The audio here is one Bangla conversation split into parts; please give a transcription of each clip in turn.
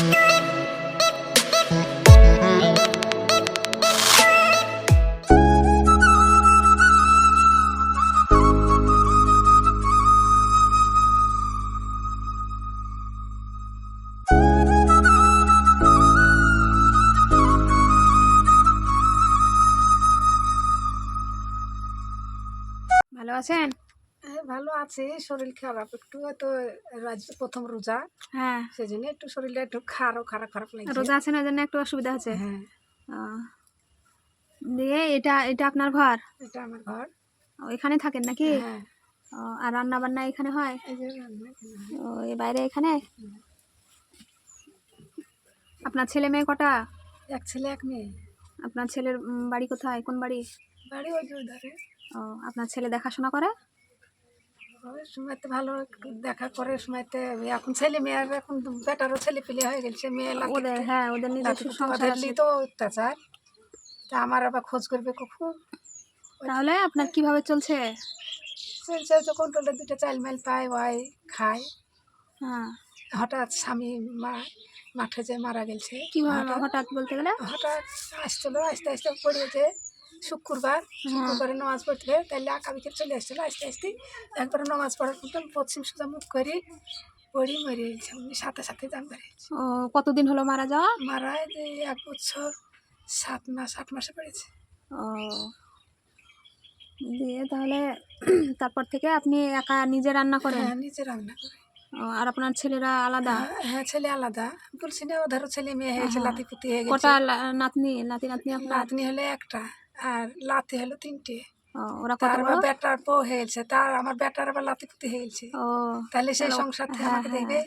ভালো আছেন হ্যাঁ ভালো আছে শরীর খারাপ একটু তো প্রথম রোজা। হ্যাঁ। সেই জন্য একটু শরীরটা একটু খারাপ খারাপ খারাপ লাগছে। রোজা আছেন ওই জন্য একটু অসুবিধা হচ্ছে? হ্যাঁ। দিয়ে এটা এটা আপনার ঘর? এটা আমার ঘর। এখানে থাকেন নাকি? হ্যাঁ। আর রান্না বান্না এখানে হয়। ও এ বাইরে এখানে? আপনার ছেলে মেয়ে কটা? এক ছেলে এক মেয়ে। আপনার ছেলের বাড়ি কোথায়? কোন বাড়ি? বাড়ি ওই ও আপনার ছেলে দেখাশোনা করে? ওই সময়তে ভালো একটু দেখা করে সময়তে এখন ছেলে মেয়ের এখন বেটারও ছেলে পেলে হয়ে গেছে মেয়ে ওদের হ্যাঁ ওদের আছে। তো অত্যাচার। তা আমার আবার খোঁজ করবে কখন? তাহলে আপনার কীভাবে চলছে? চলছে তো কন্ট্রোলে দুটো চাল মাইল পায় ওয়াই খায়। হ্যাঁ। হঠাৎ স্বামী মা মাঠে যে মারা গেছে কীভাবে হঠাৎ- হঠাৎ বলতে গেলে? হঠাৎ আসছিল আস্তে আস্তে পড়েছে শুক্রবার শুক্রবারে নামাজ পড়তে। তাহলে আঁকা বিকেল চলে আসছিল। আস্তে আস্তে একবার নামাজ পড়ার মতন পশ্চিম সোজা মুখ করি পড়ি মরে সাথে সাথে দাম বেড়েছে ও কতদিন হলো মারা যাওয়া? মারা যে এক বছর সাত মাস আট মাসে পড়েছে। ও। দিয়ে তাহলে তারপর থেকে আপনি একা নিজে রান্না করেন? হ্যাঁ নিজে রান্না করে। ও, আর আপনার ছেলেরা আলাদা? হ্যাঁ, হ্যাঁ ছেলে আলাদা। বলছি না ওধারও ছেলে মেয়ে হয়েছে হ্যাঁ। লাতি পুতি হয়ে গেছে। কটা নাতনি নাতি নাতনি আপনার? নাতনি হলে একটা। আর লাতি হলো তিনটে। ও, ওরা কত তার বড়? আবার বেটার বউ হয়ে তার আমার বেটার আবার লাতি পুতি হয়ে ও তাহলে সেই সংসার থেকে হ্যাঁ, আমাকে হ্যাঁ।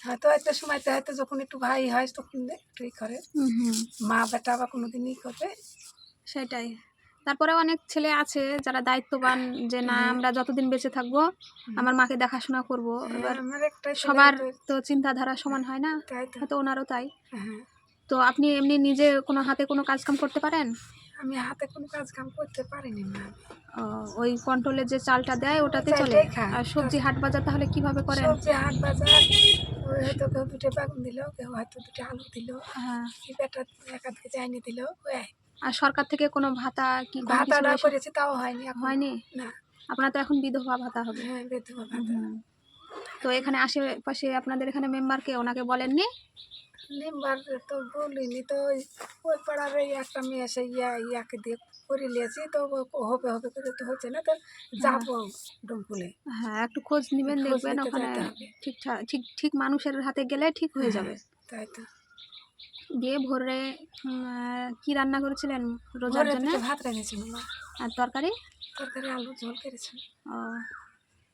হয়তো একটা সময়তে হয়তো যখন একটু ভাই হয় তখন একটু করে। হুম হুম। মা বেটা বা কোনোদিন ই করবে। সেটাই। তারপরে অনেক ছেলে আছে যারা দায়িত্ববান যে না আমরা যতদিন বেঁচে থাকব আমার মাকে দেখাশোনা করব। এবার সবার তো চিন্তাধারা সমান হয় না। তো। হয়তো ওনারও তাই। হ্যাঁ। তো আপনি এমনি নিজে কোনো হাতে কোনো কাজ কাম করতে পারেন? আমি হাতে কোনো কাজ কাম করতে পারিনি ও, ওই কন্ট্রোলের যে চালটা দেয় ওটাতে চলে। আর সবজি হাট বাজার তাহলে কীভাবে করেন? সবজি হাট বাজার হয়তো কেউ দুটো বেগুন দিল কেউ হয়তো দুটো আলু দিল হ্যাঁ। কি বেটা এক আধ কেজি আইনে দিল আর সরকার থেকে কোনো ভাতা কি ভাতাটা এসে- করেছি তাও হয়নি হয়নি? না। আপনার তো এখন বিধবা ভাতা হবে। হ্যাঁ বিধবা ভাতা। তো এখানে আশেপাশে আপনাদের এখানে মেম্বারকে ওনাকে বলেননি? মেম্বার তো বলিনি তো ওই পাড়ার এই একটা মেয়ে এসে ইয়া ইয়াকে দিয়ে করে নিয়েছি তো হবে হবে করে তো হচ্ছে না তো যাব ডমকুলে। হ্যাঁ একটু খোঁজ নেবেন দেখবেন ওখানে ঠিকঠাক ঠিক ঠিক মানুষের হাতে গেলে ঠিক হয়ে যাবে। তাই তো। দিয়ে ভোরে কি রান্না করেছিলেন রোজার জন্য? ভাত রেখেছিল আর তরকারি? তরকারি আলু ঝোল করেছিল ও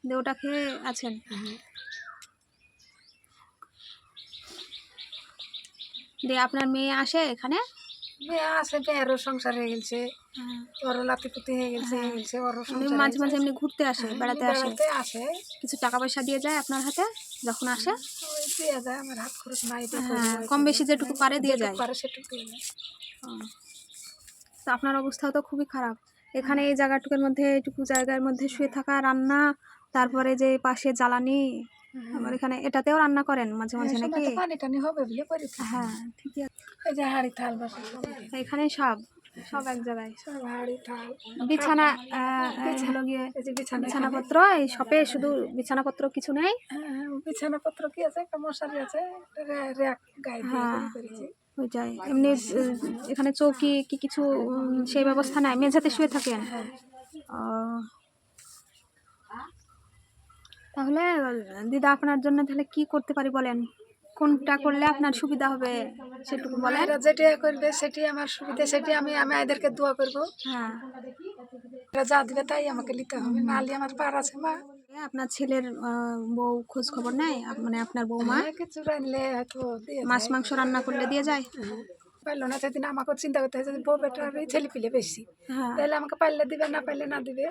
দিয়ে ওটা খেয়ে আছেন? দিয়ে আপনার মেয়ে আসে এখানে? মেয়ে আসে মেয়েরও সংসার হয়ে গেছে ওরও লাতিপুতি হয়ে গেছে হয়ে গেছে ওরও মাঝে মাঝে এমনি ঘুরতে আসে বেড়াতে আসে। আসে। কিছু টাকা পয়সা দিয়ে যায় আপনার হাতে যখন আসে? দিয়ে যায় আমার হাত খরচ নাই হ্যাঁ কম বেশি যেটুকু পারে দিয়ে যায়। পারে সেটুকু। তো আপনার অবস্থাও তো খুবই খারাপ। এখানে এই জায়গাটুকুর মধ্যে এইটুকু জায়গার মধ্যে শুয়ে থাকা রান্না তারপরে যে পাশে জ্বালানি আবার এখানে এটাতেও রান্না করেন মাঝে মাঝে নাকি? পানি টানি হবে বলে করি হ্যাঁ ঠিকই আছে। এই যে হাড়ি থাল বাসন সব। আছে। এখানে সব সব এক জায়গায়। সব হাড়ি থাল। বিছানা গিয়ে বিছানা বিছানাপত্র এই শপে শুধু বিছানাপত্র কিছু নেই? হ্যাঁ, বিছানাপত্র কি আছে? একটা মশারি আছে র্যাক গায়ে হ্যাঁ। এমনি এখানে চৌকি কি কিছু সেই ব্যবস্থা নাই? মেঝেতে শুয়ে থাকেন? হ্যাঁ। ও। তাহলে দিদা আপনার জন্য তাহলে কি করতে পারি বলেন? কোনটা করলে আপনার সুবিধা হবে সেটুকু বলেন। যেটা করবে সেটি আমার সুবিধা সেটি আমি আমি এদেরকে দোয়া করব। হ্যাঁ। যা দিবে তাই আমাকে নিতে হবে নাহলে আমার পার আছে মা। আপনার ছেলের বউ খোঁজ খবর নেয় আপ- মানে আপনার বৌমা হ্যাঁ, কিছু রানলে হয়তো মাছ মাংস রান্না করলে দিয়ে যায়। পারল না সেদিন আমাকে চিন্তা করতে হয় যে বউ বেটার ছেলে পিলে বেশি। হ্যাঁ। তাহলে আমাকে পারলে দিবে না পারলে না দিবে?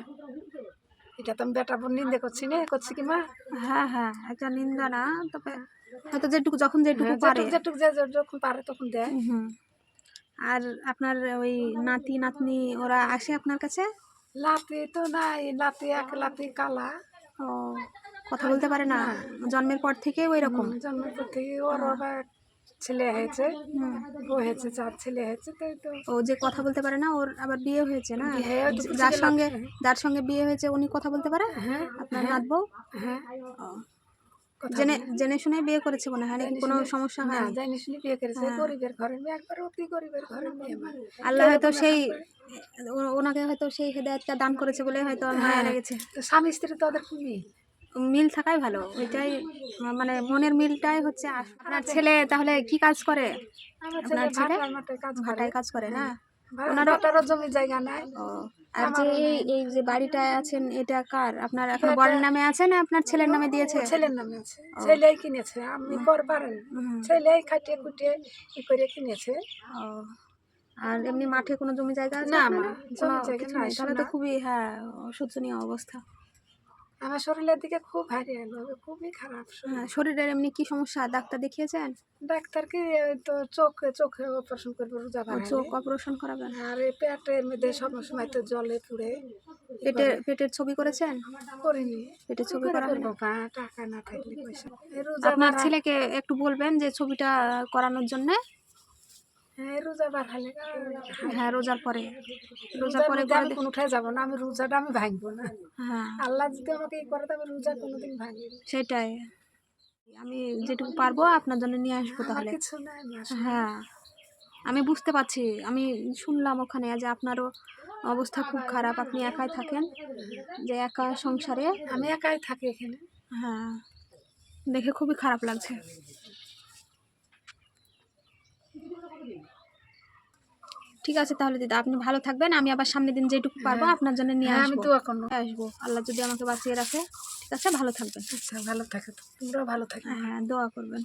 এটা তো আমি বেটা বোন নিন্দে করছি না করছি কি মা? হ্যাঁ হ্যাঁ একটা নিন্দা না তবে হয়তো যেটুকু যখন যেটুকু হ্যাঁ, পারে। যেটুক যে যখন পারে তখন দেয়। আর আপনার ওই নাতি নাতনি ওরা আসে আপনার কাছে? লাতি তো নাই লাতি এক লাতি কালা। ও কথা বলতে পারে না? জন্মের পর থেকে ওই রকম? জন্মের পর থেকে ওর ছেলে হয়েছে। ও হয়েছে চার ছেলে হয়েছে তাই তো। ও যে কথা বলতে পারে না ওর আবার বিয়ে হয়েছে না? হয়ে যার সঙ্গে যার সঙ্গে বিয়ে হয়েছে উনি কথা বলতে পারে? হ্যাঁ আপনার নাত বউ হ্যাঁ। জেনে জেনে শুনে বিয়ে করেছে মনে হয় নাকি কোনো সমস্যা না হয়নি? জানি বিয়ে করেছে গরিবের ঘরের মেয়ে একবার অতি গরিবের ঘরের মেয়ে আল্লাহ হয়তো সেই ওনাকে হয়তো সেই হেদায়তটা দান করেছে বলে হয়তো মায়া লেগেছে। তো স্বামী স্ত্রী তো ওদের খুবই মিল থাকাই ভালো। ওইটাই মানে মনের মিলটাই হচ্ছে আপনার ছেলে তাহলে কি কাজ করে? আপনার ছেলে ভাটায় কাজ করে না? ওনারও জমি জায়গা নাই। আর যে এই এই যে আছেন এটা কার? আপনার এখন বরের নামে আছে না আপনার ছেলের নামে দিয়েছে? ছেলের নামে আছে। ছেলেই কিনেছে। আমি কর পারেন। ছেলেই খাটিয়ে ই করে কিনেছে। ও আর এমনি মাঠে কোনো জমি জায়গা আছে না, জমি জায়গা। তাহলে তো খুবই হ্যাঁ শোচনীয় অবস্থা। আমার শরীরের দিকে খুব ভারী এলো খুবই খারাপ হ্যাঁ শরীরের এমনি কি সমস্যা? ডাক্তার দেখিয়েছেন? ডাক্তারকে তো চোখে চোখে অপারেশন করব রোজা ও। চোখ অপারেশন করাবেন? আর এই পেটের মধ্যে সব সময় তো জলে পুড়ে। পেটের পেটের ছবি করেছেন? করিনি। পেটের ছবি করা হয়নি? করব পা, টাকা না থাকলে পয়সা। এই রোজা আপনার ছেলেকে একটু বলবেন যে ছবিটা করানোর জন্য? হ্যাঁ হ্যাঁ রোজার পরে। রোজার পরে আমি কোনো উঠায় যাব না আমি রোজাটা আমি ভাঙবো না। হ্যাঁ। আল্লাহ যদি আমাকে করে তো আমি রোজা কোনোদিন ভাঙি সেটাই। আমি যেটুকু পারব আপনার জন্য নিয়ে আসব তাহলে। হ্যাঁ। আমি বুঝতে পারছি। আমি শুনলাম ওখানে যে আপনারও অবস্থা খুব খারাপ। আপনি একাই থাকেন? যে একা সংসারে? আমি একাই থাকি এখানে। হ্যাঁ। দেখে খুবই খারাপ লাগছে। ঠিক আছে তাহলে দিদা আপনি ভালো থাকবেন। আমি আবার সামনের দিন যেটুকু পারব হ্যাঁ। আপনার জন্য নিয়ে হ্যাঁ, আমি তো এখন। আসব। আল্লাহ যদি আমাকে বাঁচিয়ে রাখে। ঠিক আছে ভালো থাকবেন। আচ্ছা, ভালো থাকে তোমরাও ভালো থাকবে। হ্যাঁ, হ্যাঁ দোয়া করবেন।